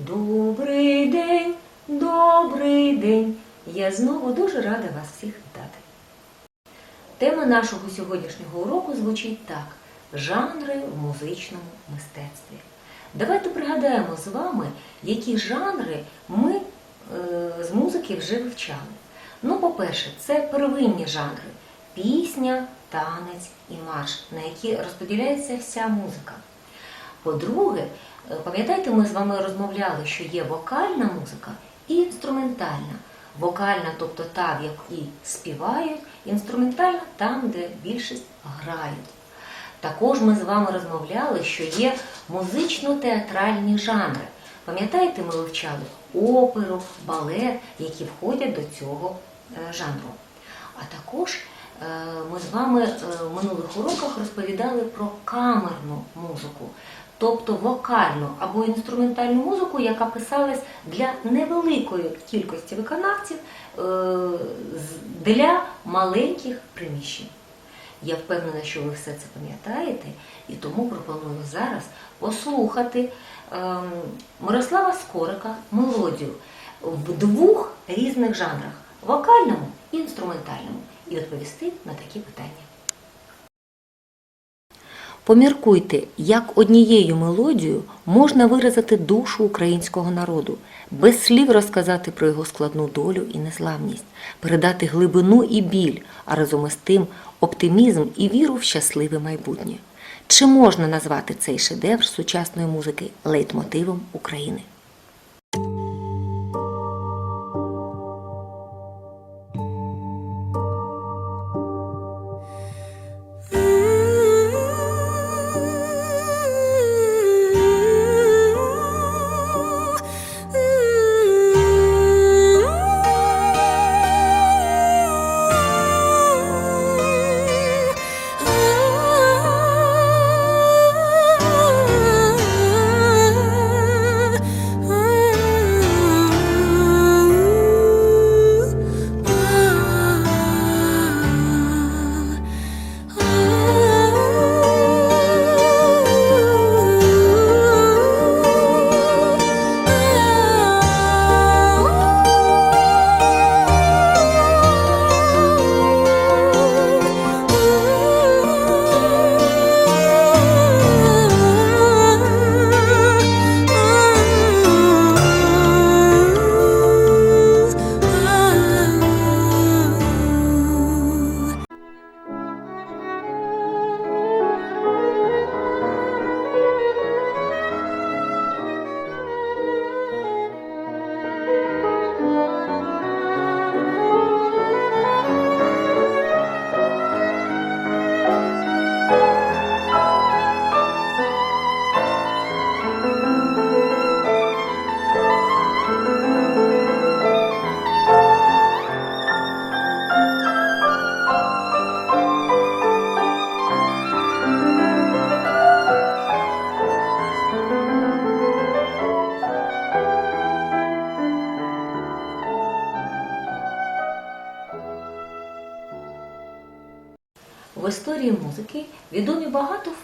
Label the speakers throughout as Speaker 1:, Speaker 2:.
Speaker 1: Добрий день, добрий день. Я знову дуже рада вас всіх вітати. Тема нашого сьогоднішнього уроку звучить так: жанри в музичному мистецтві. Давайте пригадаємо з вами, які жанри ми е, з музики вже вивчали. Ну, по-перше, це первинні жанри пісня, танець і марш, на які розподіляється вся музика. По-друге, е, пам'ятаєте, ми з вами розмовляли, що є вокальна музика і інструментальна. Вокальна, тобто та, в якій співають, інструментальна там, де більшість грають. Також ми з вами розмовляли, що є музично-театральні жанри. Пам'ятаєте, ми вивчали оперу, балет, які входять до цього е, жанру. А також е, ми з вами в минулих уроках розповідали про камерну музику, тобто вокальну або інструментальну музику, яка писалась для невеликої кількості виконавців е, для маленьких приміщень. Я впевнена, що ви все це пам'ятаєте, і тому пропоную зараз послухати ем, Мирослава Скорика мелодію в двох різних жанрах вокальному і інструментальному, і відповісти на такі питання. Поміркуйте, як однією мелодією можна виразити душу українського народу, без слів розказати про його складну долю і незламність, передати глибину і біль, а разом із тим оптимізм і віру в щасливе майбутнє. Чи можна назвати цей шедевр сучасної музики лейтмотивом України?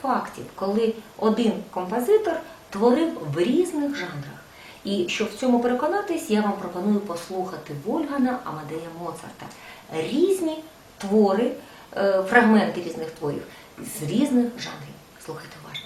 Speaker 1: Фактів, коли один композитор творив в різних жанрах. І щоб в цьому переконатись, я вам пропоную послухати Вольгана Амадея Моцарта. Різні твори, е, фрагменти різних творів з різних жанрів. Слухайте уважно.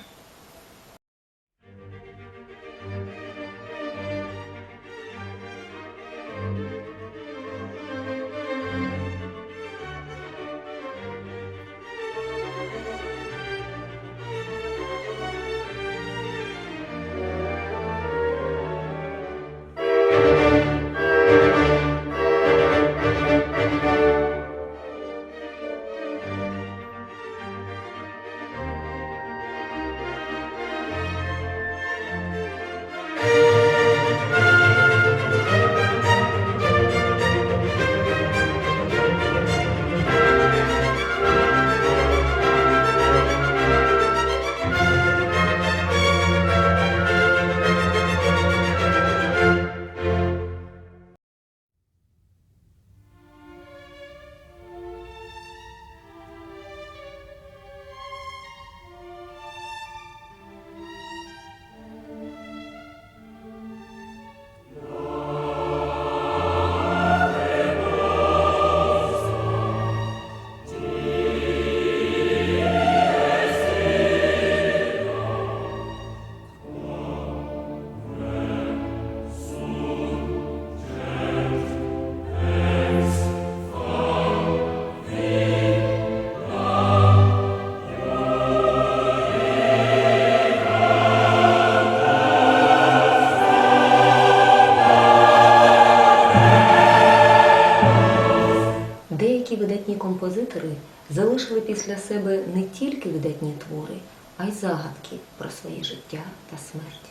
Speaker 1: Для себе не тільки видатні твори, а й загадки про своє життя та смерть.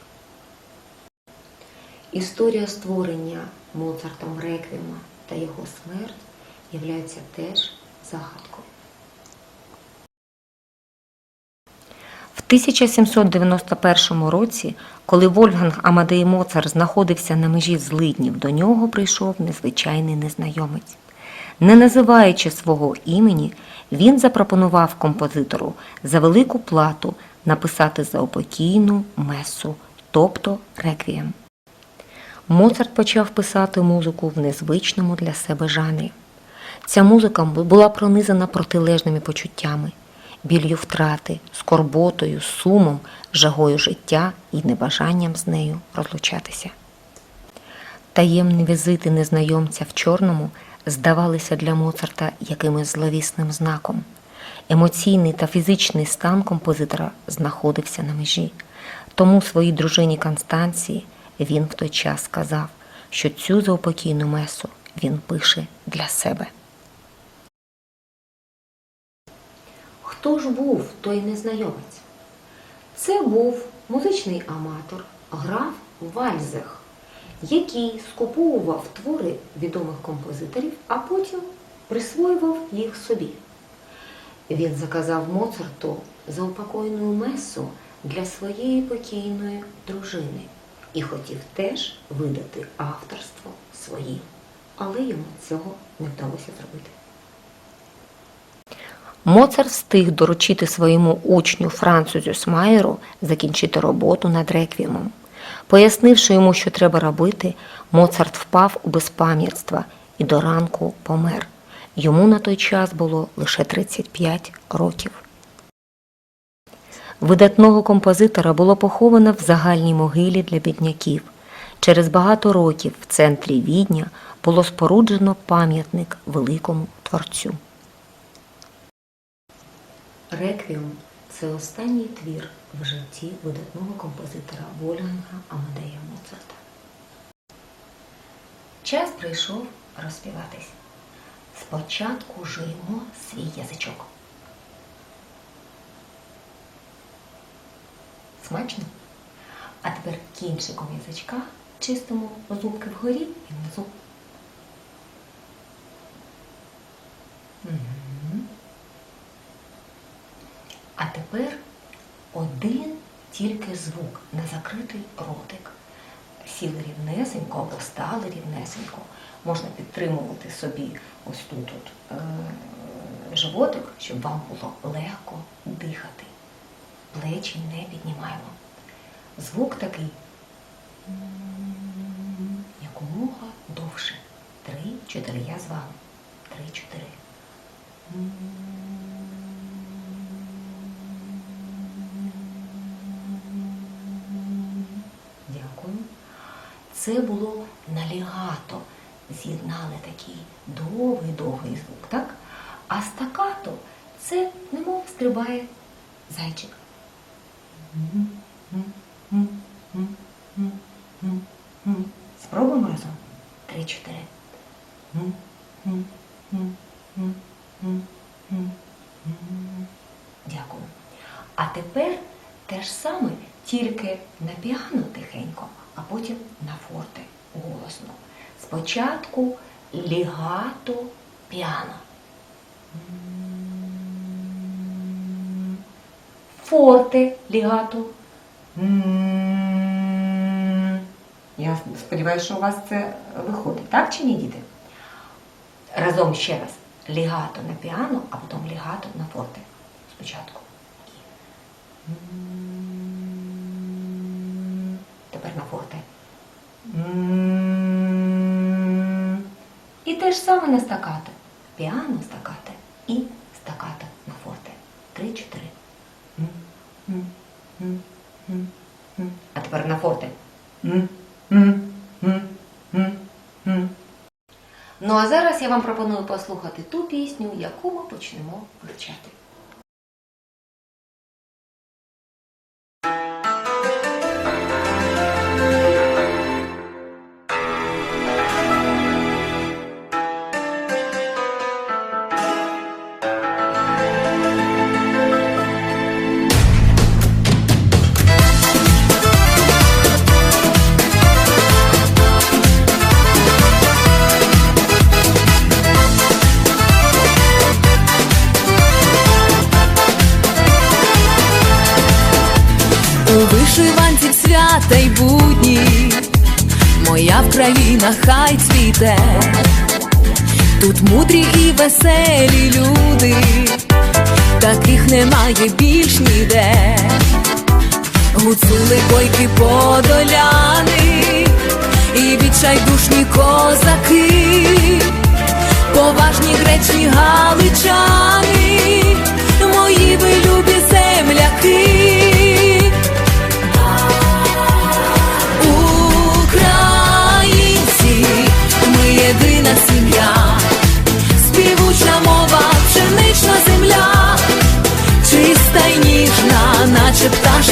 Speaker 1: Історія створення Моцартом Реквіема та його смерть являється теж загадкою. В 1791 році, коли Вольфганг Амадей Моцарт знаходився на межі злиднів, до нього прийшов незвичайний незнайомець. Не називаючи свого імені, він запропонував композитору за велику плату написати заупокійну месу, тобто реквієм. Моцарт почав писати музику в незвичному для себе жанрі. Ця музика була пронизана протилежними почуттями, біллю втрати, скорботою, сумом, жагою життя і небажанням з нею розлучатися. Таємні візити незнайомця в чорному здавалися для Моцарта якимось зловісним знаком. Емоційний та фізичний стан композитора знаходився на межі. Тому своїй дружині Констанції він в той час сказав, що цю заупокійну месу він пише для себе. Хто ж був той незнайомець? Це був музичний аматор, граф Вальзех, який скуповував твори відомих композиторів, а потім присвоював їх собі. Він заказав Моцарту заупокойну месу для своєї покійної дружини і хотів теж видати авторство своїм, але йому цього не вдалося зробити. Моцарт встиг доручити своєму учню Францу Зюсмаєру закінчити роботу над реквіємом. Пояснивши йому, що треба робити, Моцарт впав у безпам'ятство і до ранку помер. Йому на той час було лише 35 років. Видатного композитора було поховано в загальній могилі для бідняків. Через багато років в центрі Відня було споруджено пам'ятник великому творцю. Реквіум це останній твір в житті видатного композитора Вольганга Амадея Моцарта. Час прийшов розпіватись. Спочатку жуємо свій язичок. Смачно? А тепер кінчиком язичка чистимо зубки вгорі і внизу. Мгм. А тепер один тільки звук на закритий ротик. Сіли рівнесенько або стали рівнесенько. Можна підтримувати собі ось тут от, е, животик, щоб вам було легко дихати. Плечі не піднімаємо. Звук такий якомога довше. Три, чотири. Я з вами. Три, Це було налігато. З'єднали такий довгий-довгий звук, так? А стакато це немов стрибає зайчик. Спробуємо разом. Три-чотири. Дякую. А тепер те ж саме, тільки на піано тихенько, а потім на форте голосно. Спочатку лігато піано. Форте лігато. Я сподіваюся, що у вас це виходить, так чи ні, діти? Разом ще раз. Лігато на піано, а потім лігато на форте. Спочатку. Тепер на форте. І те ж саме на стакато. Піано стакато і стакато на форте. Три-чотири. А тепер на форте. Ну а зараз я вам пропоную послухати ту пісню, яку ми почнемо вивчати.
Speaker 2: Свята й будні, моя Вкраїна хай цвіте, тут мудрі і веселі люди, таких немає більш ніде. Гуцули койки подоляни. І відчайдушні козаки, поважні гречні галичани, мої ви любі земляки.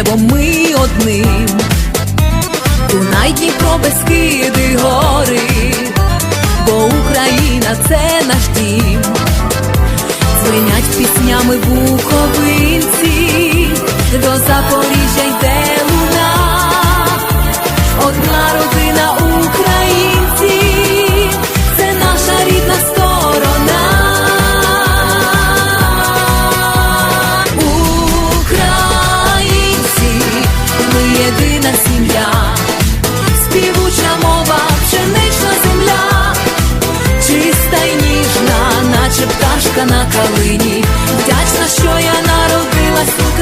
Speaker 2: небом ми одним. Дунай, Дніпро, Бескиди, гори, бо Україна це наш дім. Звенять піснями буковинці, до Запоріжжя йде луна, одна родина українців, це наша рідна сторона. На калині. Вдячна, що я народилась в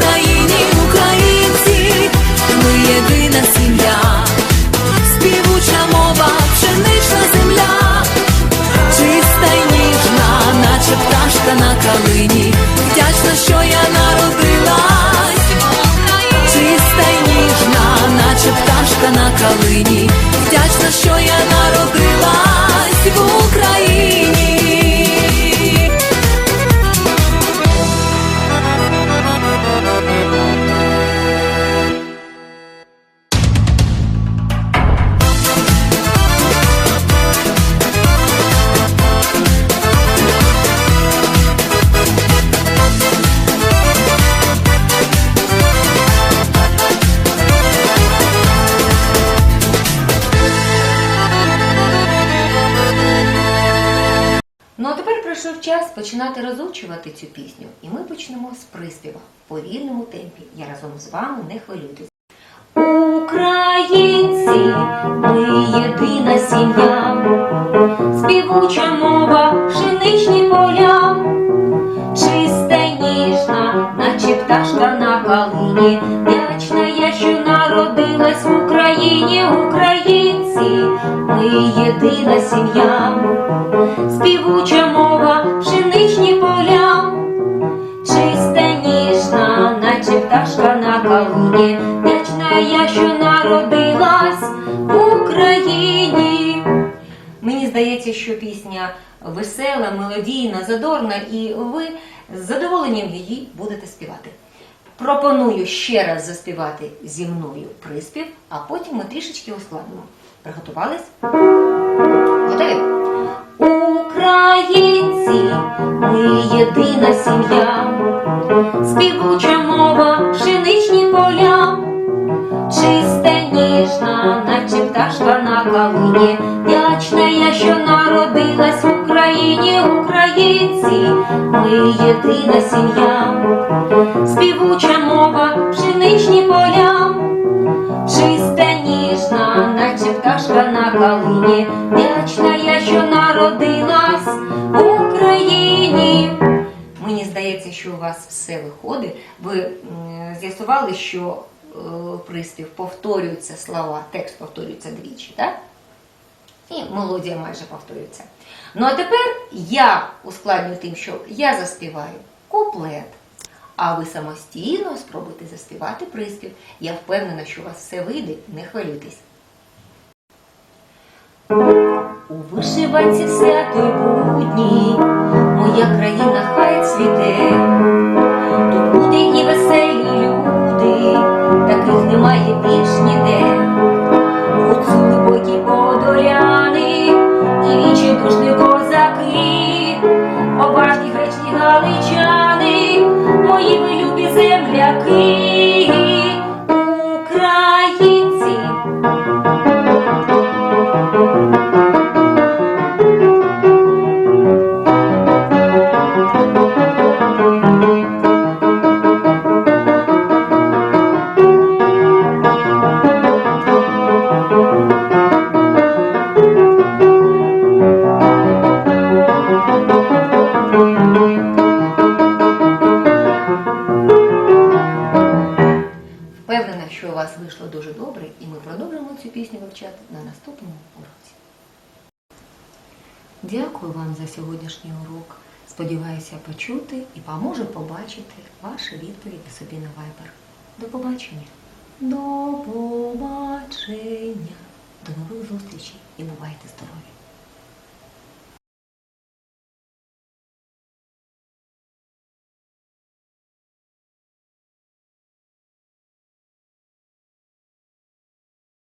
Speaker 1: починати розучувати цю пісню, і ми почнемо з приспіва в повільному темпі. Я разом з вами не хвилюйтесь. Українці, ми єдина сім'я, співуча мова, пшеничні поля, чиста ніжна, наче пташка на калині. Вдячна я, що народилась в Україні, українці, ми єдина сім'я здається, що пісня весела, мелодійна, задорна, і ви з задоволенням її будете співати. Пропоную ще раз заспівати зі мною приспів, а потім ми трішечки ускладнимо. Приготувались? Готові? Українці, ми єдина сім'я, співуча пташка на калині. Вдячна я, що народилась в Україні, українці, ми єдина сім'я, співуча мова, пшеничні поля. Чиста ніжна, наче пташка на калині, вдячна я, що народилась в Україні. Мені здається, що у вас все виходить. Ви з'ясували, що приспів повторюються слова, текст повторюється двічі, так? І мелодія майже повторюється. Ну а тепер я ускладнюю тим, що я заспіваю куплет. А ви самостійно спробуйте заспівати приспів. Я впевнена, що у вас все вийде, не хвилюйтесь. У вишиванці свято будні, моя країна хай цвіте. Більш. Що у вас вийшло дуже добре, і ми продовжимо цю пісню вивчати на наступному уроці. Дякую вам за сьогоднішній урок. Сподіваюся почути і поможу побачити ваші відповіді собі на Viber. До побачення! До побачення! До нових зустрічей і бувайте здорові!